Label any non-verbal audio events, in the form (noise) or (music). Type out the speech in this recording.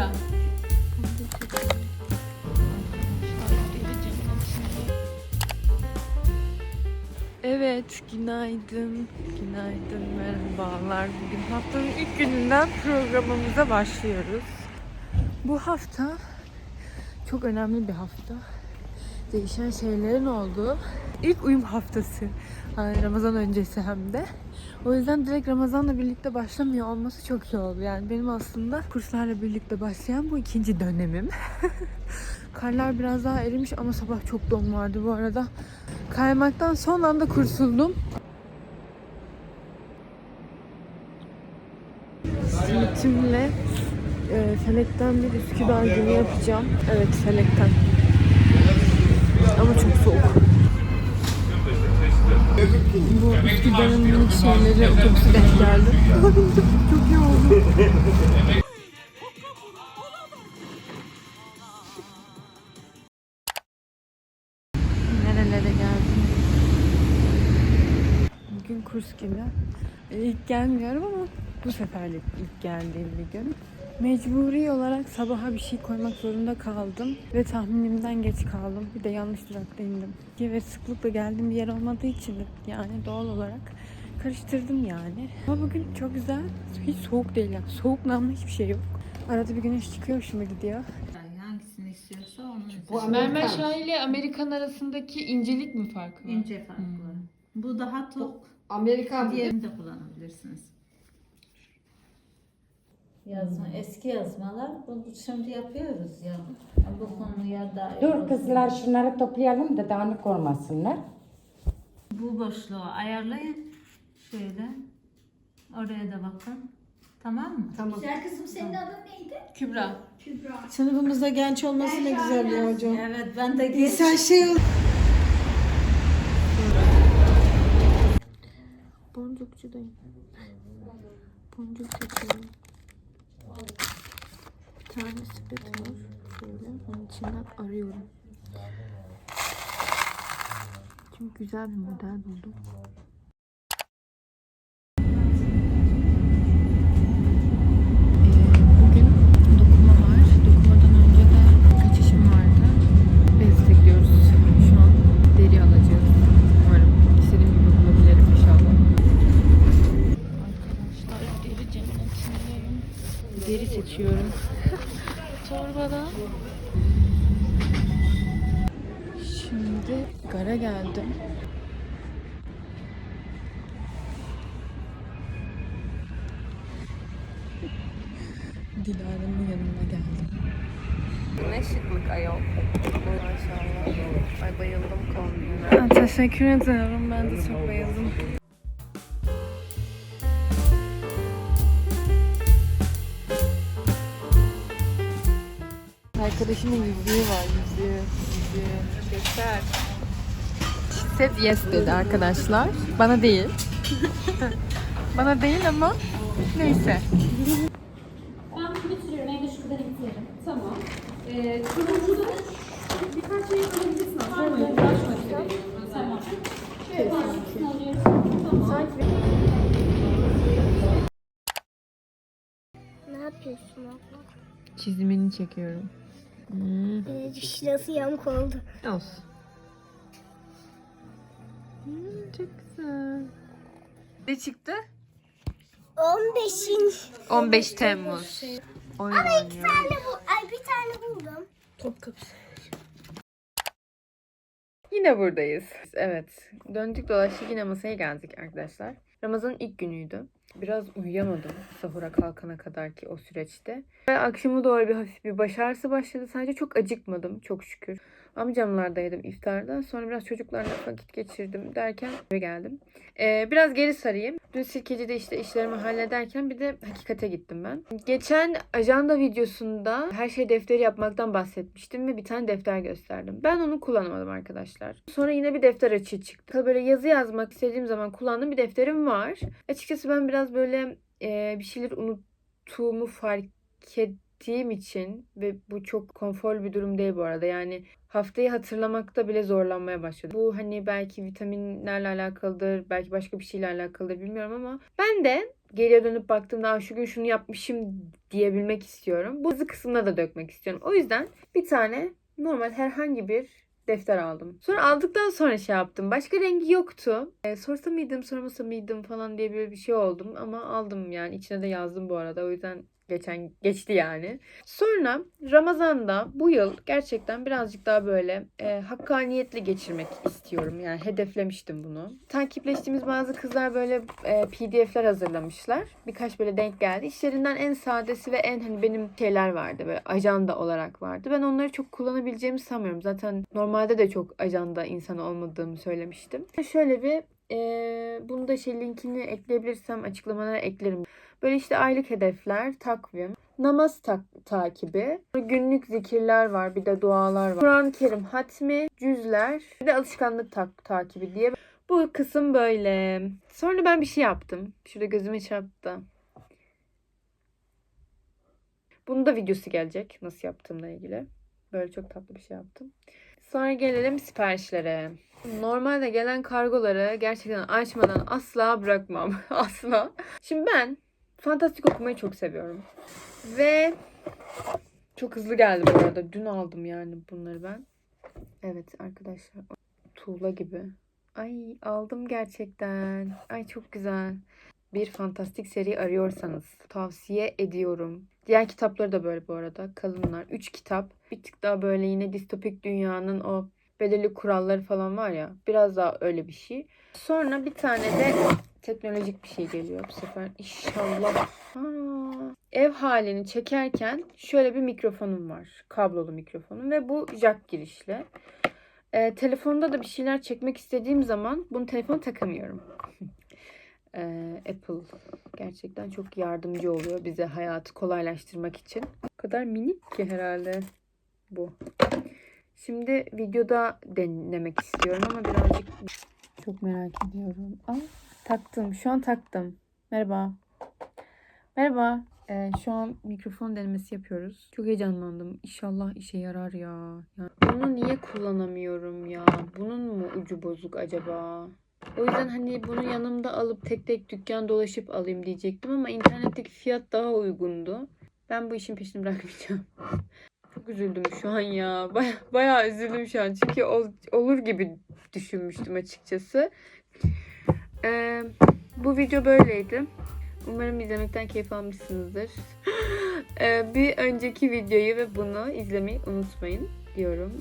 Kübra. Evet, günaydın. Günaydın, merhabalar. Bugün haftanın ilk gününden programımıza başlıyoruz. Bu hafta çok önemli bir hafta. Değişen şeylerin olduğu ilk uyum haftası. Ramazan öncesi hem de. O yüzden direkt Ramazan'la birlikte başlamıyor olması çok iyi oldu. Yani benim aslında kurslarla birlikte başlayan bu ikinci dönemim. (laughs) Karlar biraz daha erimiş ama sabah çok don vardı bu arada. Kaymaktan son anda kurtuldum. Simitimle e, Felek'ten bir Üsküdar günü yapacağım. Evet Felek'ten. Ama çok soğuk. Bu Üsküdar'ın minik şeyleri otobüsü denk geldi. (laughs) çok iyi oldu. Nerelere geldim? Bugün kurs günü. E, İlk gelmiyorum ama bu seferlik ilk geldiğim bir gün. Mecburi olarak sabaha bir şey koymak zorunda kaldım ve tahminimden geç kaldım. Bir de yanlış durakta indim. Ve sıklıkla geldiğim bir yer olmadığı için de yani doğal olarak karıştırdım yani. Ama bugün çok güzel. Hiç soğuk değil yani. Soğuk namlı hiçbir şey yok. Arada bir güneş çıkıyor hoşuma gidiyor. Yani hangisini istiyorsa onu Bu. Mermer Şahi ile Amerikan arasındaki incelik mi farkı var? ince farklı. Bu daha tok. Amerikan Diğerini de kullanabilirsiniz. Yazma, eski yazmalar bunu şimdi yapıyoruz ya. Bu konuya da Dur kızlar şunları toplayalım da dağınık olmasınlar. Bu boşluğu ayarlayın. Şöyle. Oraya da bakın. Tamam mı? Güzel kızım senin adın neydi? Kübra. Kübra. Sınıfımızda genç olması ne güzel ya hocam. Evet ben de geç. Sen şey ol. Boncukçudayım. Boncuk seçiyorum. Bir tane sepet var. Şöyle onun içinden arıyorum. Çünkü güzel bir model buldum. Deri seçiyorum. (laughs) Torbadan. Şimdi gara geldim. (laughs) Dilara'nın yanına geldim. Ne şıklık ayol. Maşallah. Ay bayıldım kombine. Teşekkür ederim. Ben de çok bayıldım. Arkadaşımın yüzüğü var. Yüzüğü. Yüzüğü. Göster. Said yes dedi arkadaşlar. Bana değil. (laughs) Bana değil ama neyse. Ben bunu bitiriyorum. Evde şu kadar bitiririm. Tamam. Ee, turuncuda birkaç şey alabilirsin. Sonra uğraşmayacağım. Tamam. Şöyle parçasını alıyorum. Tamam. Ne yapıyorsun abla? Çizimini çekiyorum. Hmm. Birazcık şurası yamuk oldu. Olsun. Hmm, çok güzel. Ne çıktı? 15. 15 Temmuz. Oyun Ama iki oynuyor. tane bu. Ay bir tane buldum. Yine buradayız. Evet. Döndük dolaştık yine masaya geldik arkadaşlar. Ramazan'ın ilk günüydü. Biraz uyuyamadım sahura kalkana kadar ki o süreçte. Ve akşama doğru bir hafif bir baş ağrısı başladı. Sadece çok acıkmadım çok şükür. Amcamlardaydım iftarda. Sonra biraz çocuklarla vakit geçirdim derken eve geldim. Ee, biraz geri sarayım. Dün Sirkeci'de işte işlerimi hallederken bir de hakikate gittim ben. Geçen ajanda videosunda her şey defteri yapmaktan bahsetmiştim ve bir tane defter gösterdim. Ben onu kullanamadım arkadaşlar. Sonra yine bir defter açığı çıktı. Böyle yazı yazmak istediğim zaman kullandığım bir defterim var. Açıkçası ben biraz böyle e, bir şeyler unuttuğumu fark ettiğim için ve bu çok konforlu bir durum değil bu arada. Yani haftayı hatırlamakta bile zorlanmaya başladım. Bu hani belki vitaminlerle alakalıdır, belki başka bir şeyle alakalıdır bilmiyorum ama ben de geriye dönüp baktığımda "Aa, şu gün şunu yapmışım diyebilmek istiyorum. Bu hızlı kısmına da dökmek istiyorum. O yüzden bir tane normal herhangi bir defter aldım. Sonra aldıktan sonra şey yaptım. Başka rengi yoktu. E, sorsa mıydım, sormasa mıydım falan diye böyle bir şey oldum. Ama aldım yani. içine de yazdım bu arada. O yüzden geçen geçti yani. Sonra Ramazan'da bu yıl gerçekten birazcık daha böyle e, hakkaniyetli geçirmek istiyorum. Yani hedeflemiştim bunu. Takipleştiğimiz bazı kızlar böyle e, PDF'ler hazırlamışlar. Birkaç böyle denk geldi. İşlerinden en sadesi ve en hani benim şeyler vardı. Böyle ajanda olarak vardı. Ben onları çok kullanabileceğimi sanmıyorum. Zaten normalde de çok ajanda insanı olmadığımı söylemiştim. Şöyle bir e, bunu da şey linkini ekleyebilirsem açıklamalara eklerim. Böyle işte aylık hedefler, takvim, namaz tak- takibi, günlük zikirler var, bir de dualar var. Kur'an-ı Kerim hatmi, cüzler, bir de alışkanlık tak- takibi diye. Bu kısım böyle. Sonra ben bir şey yaptım. Şurada gözüme çarptı. Bunun da videosu gelecek. Nasıl yaptığımla ilgili. Böyle çok tatlı bir şey yaptım. Sonra gelelim siparişlere. Normalde gelen kargoları gerçekten açmadan asla bırakmam. (laughs) asla. Şimdi ben fantastik okumayı çok seviyorum. Ve çok hızlı geldi bu arada. Dün aldım yani bunları ben. Evet arkadaşlar. Tuğla gibi. Ay aldım gerçekten. Ay çok güzel. Bir fantastik seri arıyorsanız tavsiye ediyorum. Diğer kitapları da böyle bu arada. Kalınlar. Üç kitap. Bir tık daha böyle yine distopik dünyanın o belirli kuralları falan var ya. Biraz daha öyle bir şey. Sonra bir tane de teknolojik bir şey geliyor bu sefer. İnşallah. Ha, ev halini çekerken şöyle bir mikrofonum var. Kablolu mikrofonum ve bu jack girişli. Ee, telefonda da bir şeyler çekmek istediğim zaman bunu telefona takamıyorum. (laughs) Ee, Apple gerçekten çok yardımcı oluyor bize hayatı kolaylaştırmak için. O kadar minik ki herhalde bu. Şimdi videoda denemek istiyorum ama birazcık çok merak ediyorum. Aa, taktım. Şu an taktım. Merhaba. Merhaba. Ee, şu an mikrofon denemesi yapıyoruz. Çok heyecanlandım. İnşallah işe yarar ya. ya. Bunu niye kullanamıyorum ya? Bunun mu ucu bozuk acaba? O yüzden hani bunu yanımda alıp tek tek dükkan dolaşıp alayım diyecektim ama internetteki fiyat daha uygundu. Ben bu işin peşini bırakmayacağım. (laughs) Çok üzüldüm şu an ya. Baya, bayağı üzüldüm şu an. Çünkü ol- olur gibi düşünmüştüm açıkçası. Ee, bu video böyleydi. Umarım izlemekten keyif almışsınızdır. (gasps) Ee, bir önceki videoyu ve bunu izlemeyi unutmayın diyorum.